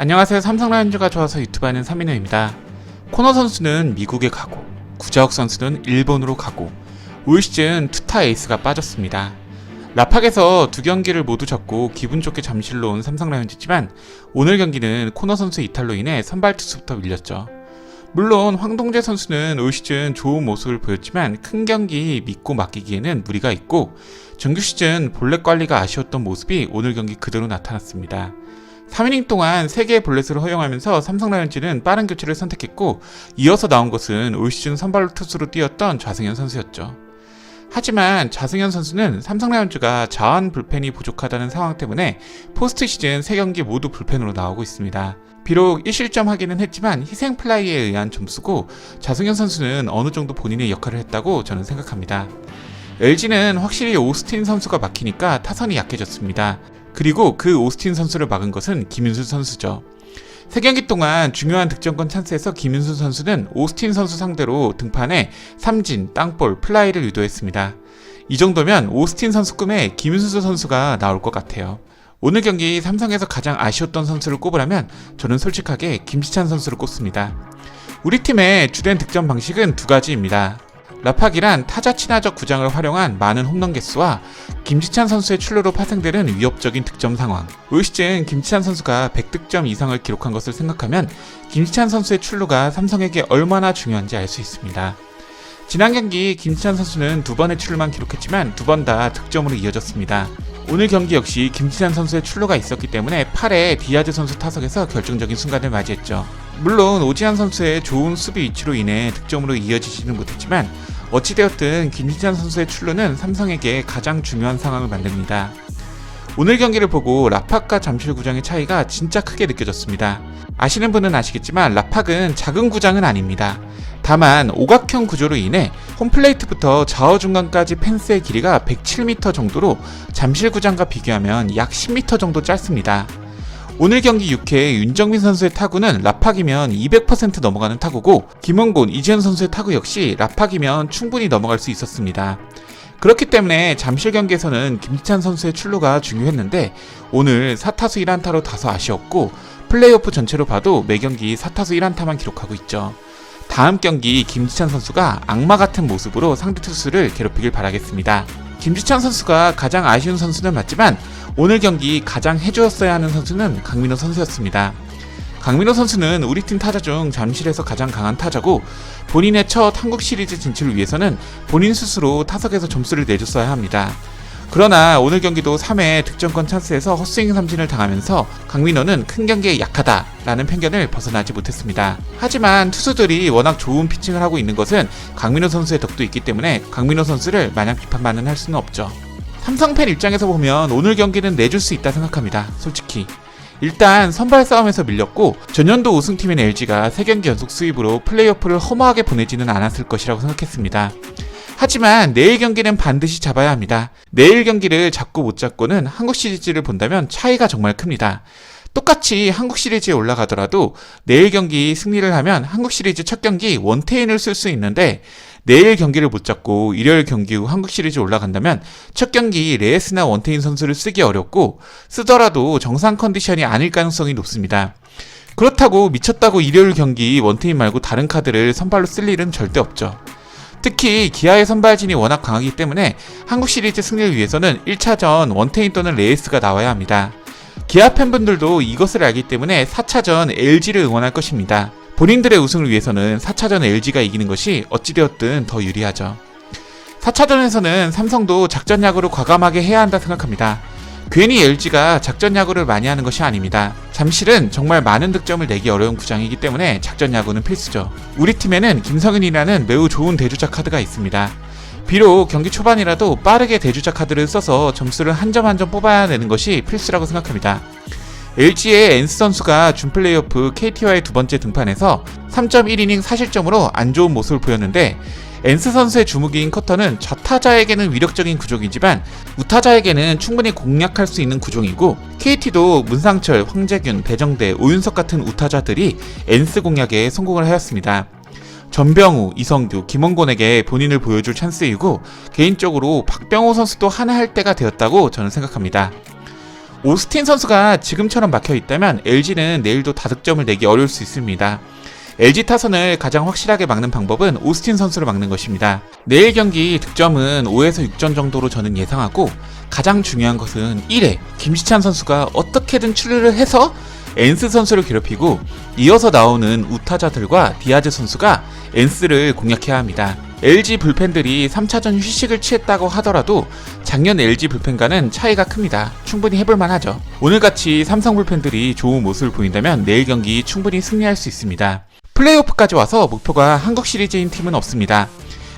안녕하세요. 삼성 라이온즈가 좋아서 유튜브 하는 삼인호입니다. 코너 선수는 미국에 가고 구자욱 선수는 일본으로 가고 올 시즌 투타 에이스가 빠졌습니다. 라팍에서 두 경기를 모두 졌고 기분 좋게 잠실로 온 삼성 라이온즈지만 오늘 경기는 코너 선수 이탈로 인해 선발 투수부터 밀렸죠. 물론 황동재 선수는 올 시즌 좋은 모습을 보였지만 큰 경기 믿고 맡기기에는 무리가 있고 정규 시즌 볼넷 관리가 아쉬웠던 모습이 오늘 경기 그대로 나타났습니다. 3이닝 동안 3개의 볼넷을 허용하면서 삼성 라이온즈는 빠른 교체를 선택했고 이어서 나온 것은 올 시즌 선발 투수로 뛰었던 좌승현 선수였죠. 하지만 좌승현 선수는 삼성 라이온즈가 자원 불펜이 부족하다는 상황 때문에 포스트 시즌 3경기 모두 불펜으로 나오고 있습니다. 비록 1실점 하기는 했지만 희생 플라이에 의한 점수고 좌승현 선수는 어느 정도 본인의 역할을 했다고 저는 생각합니다. LG는 확실히 오스틴 선수가 막히니까 타선이 약해졌습니다. 그리고 그 오스틴 선수를 막은 것은 김윤수 선수죠. 세 경기 동안 중요한 득점권 찬스에서 김윤수 선수는 오스틴 선수 상대로 등판에 삼진, 땅볼, 플라이를 유도했습니다. 이 정도면 오스틴 선수 꿈에 김윤수 선수가 나올 것 같아요. 오늘 경기 삼성에서 가장 아쉬웠던 선수를 꼽으라면 저는 솔직하게 김지찬 선수를 꼽습니다. 우리 팀의 주된 득점 방식은 두 가지입니다. 라팍이란 타자 친화적 구장을 활용한 많은 홈런 개수와 김지찬 선수의 출루로 파생되는 위협적인 득점 상황. 올 시즌 김지찬 선수가 100득점 이상을 기록한 것을 생각하면 김지찬 선수의 출루가 삼성에게 얼마나 중요한지 알 수 있습니다. 지난 경기 김지찬 선수는 두 번의 출루만 기록했지만 두 번 다 득점으로 이어졌습니다. 오늘 경기 역시 김지찬 선수의 출루가 있었기 때문에 8회 디아즈 선수 타석에서 결정적인 순간을 맞이했죠. 물론 오지환 선수의 좋은 수비 위치로 인해 득점으로 이어지지는 못했지만 어찌되었든 김지찬 선수의 출루는 삼성에게 가장 중요한 상황을 만듭니다. 오늘 경기를 보고 라팍과 잠실 구장의 차이가 진짜 크게 느껴졌습니다. 아시는 분은 아시겠지만 라팍은 작은 구장은 아닙니다. 다만 오각형 구조로 인해 홈플레이트부터 좌우 중간까지 펜스의 길이가 107m 정도로 잠실 구장과 비교하면 약 10m 정도 짧습니다. 오늘 경기 6회 윤정민 선수의 타구는 라팍이면 200% 넘어가는 타구고 김원곤, 이지현 선수의 타구 역시 라팍이면 충분히 넘어갈 수 있었습니다. 그렇기 때문에 잠실 경기에서는 김지찬 선수의 출루가 중요했는데 오늘 4타수 1안타로 다소 아쉬웠고 플레이오프 전체로 봐도 매 경기 4타수 1안타만 기록하고 있죠. 다음 경기 김지찬 선수가 악마 같은 모습으로 상대 투수를 괴롭히길 바라겠습니다. 김지찬 선수가 가장 아쉬운 선수는 맞지만 오늘 경기 가장 해주었어야 하는 선수는 강민호 선수였습니다. 강민호 선수는 우리 팀 타자 중 잠실에서 가장 강한 타자고 본인의 첫 한국 시리즈 진출을 위해서는 본인 스스로 타석에서 점수를 내줬어야 합니다. 그러나 오늘 경기도 3회 득점권 찬스에서 헛스윙 삼진을 당하면서 강민호는 큰 경기에 약하다라는 편견을 벗어나지 못했습니다. 하지만 투수들이 워낙 좋은 피칭을 하고 있는 것은 강민호 선수의 덕도 있기 때문에 강민호 선수를 마냥 비판만은 할 수는 없죠. 삼성 팬 입장에서 보면 오늘 경기는 내줄 수 있다 생각합니다. 솔직히. 일단 선발 싸움에서 밀렸고 전년도 우승팀인 LG가 3경기 연속 수입으로 플레이오프를 허무하게 보내지는 않았을 것이라고 생각했습니다. 하지만 내일 경기는 반드시 잡아야 합니다. 내일 경기를 잡고 못 잡고는 한국 시리즈를 본다면 차이가 정말 큽니다. 똑같이 한국 시리즈에 올라가더라도 내일 경기 승리를 하면 한국 시리즈 첫 경기 원태인을 쓸 수 있는데 내일 경기를 못 잡고 일요일 경기 후 한국 시리즈 올라간다면 첫 경기 레이스나 원태인 선수를 쓰기 어렵고 쓰더라도 정상 컨디션이 아닐 가능성이 높습니다. 그렇다고 미쳤다고 일요일 경기 원태인 말고 다른 카드를 선발로 쓸 일은 절대 없죠. 특히 기아의 선발진이 워낙 강하기 때문에 한국 시리즈 승리를 위해서는 1차전 원태인 또는 레이스가 나와야 합니다. 기아 팬분들도 이것을 알기 때문에 4차전 LG를 응원할 것입니다. 본인들의 우승을 위해서는 4차전 LG가 이기는 것이 어찌되었든 더 유리하죠. 4차전에서는 삼성도 작전 야구를 과감하게 해야 한다 생각합니다. 괜히 LG가 작전 야구를 많이 하는 것이 아닙니다. 잠실은 정말 많은 득점을 내기 어려운 구장이기 때문에 작전 야구는 필수죠. 우리 팀에는 김성윤이라는 매우 좋은 대주자 카드가 있습니다. 비록 경기 초반이라도 빠르게 대주자 카드를 써서 점수를 한 점 한 점 뽑아야 되는 것이 필수라고 생각합니다. LG의 엔스 선수가 준 플레이오프 KT와의 두 번째 등판에서 3.1이닝 사실점으로 안 좋은 모습을 보였는데 엔스 선수의 주무기인 커터는 좌타자에게는 위력적인 구종이지만 우타자에게는 충분히 공략할 수 있는 구종이고 KT도 문상철, 황재균, 배정대, 오윤석 같은 우타자들이 엔스 공략에 성공을 하였습니다. 전병우, 이성규, 김원곤에게 본인을 보여줄 찬스이고 개인적으로 박병호 선수도 하나 할 때가 되었다고 저는 생각합니다. 오스틴 선수가 지금처럼 막혀 있다면 LG는 내일도 다득점을 내기 어려울 수 있습니다. LG 타선을 가장 확실하게 막는 방법은 오스틴 선수를 막는 것입니다. 내일 경기 득점은 5에서 6점 정도로 저는 예상하고 가장 중요한 것은 1회 김시찬 선수가 어떻게든 출루를 해서 엔스 선수를 괴롭히고 이어서 나오는 우타자들과 디아즈 선수가 엔스를 공략해야 합니다. LG 불펜들이 3차전 휴식을 취했다고 하더라도 작년 LG 불펜과는 차이가 큽니다. 충분히 해볼만 하죠. 오늘같이 삼성 불펜들이 좋은 모습을 보인다면 내일 경기 충분히 승리할 수 있습니다. 플레이오프까지 와서 목표가 한국 시리즈인 팀은 없습니다.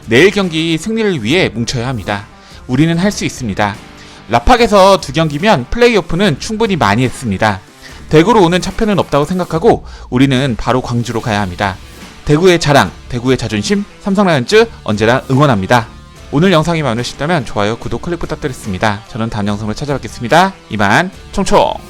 내일 경기 승리를 위해 뭉쳐야 합니다. 우리는 할 수 있습니다. 라팍에서 두 경기면 플레이오프는 충분히 많이 했습니다. 대구로 오는 차표는 없다고 생각하고 우리는 바로 광주로 가야 합니다. 대구의 자랑, 대구의 자존심, 삼성라이온즈 언제나 응원합니다. 오늘 영상이 마음에 드셨다면 좋아요, 구독, 클릭 부탁드리겠습니다. 저는 다음 영상으로 찾아뵙겠습니다. 이만 총총!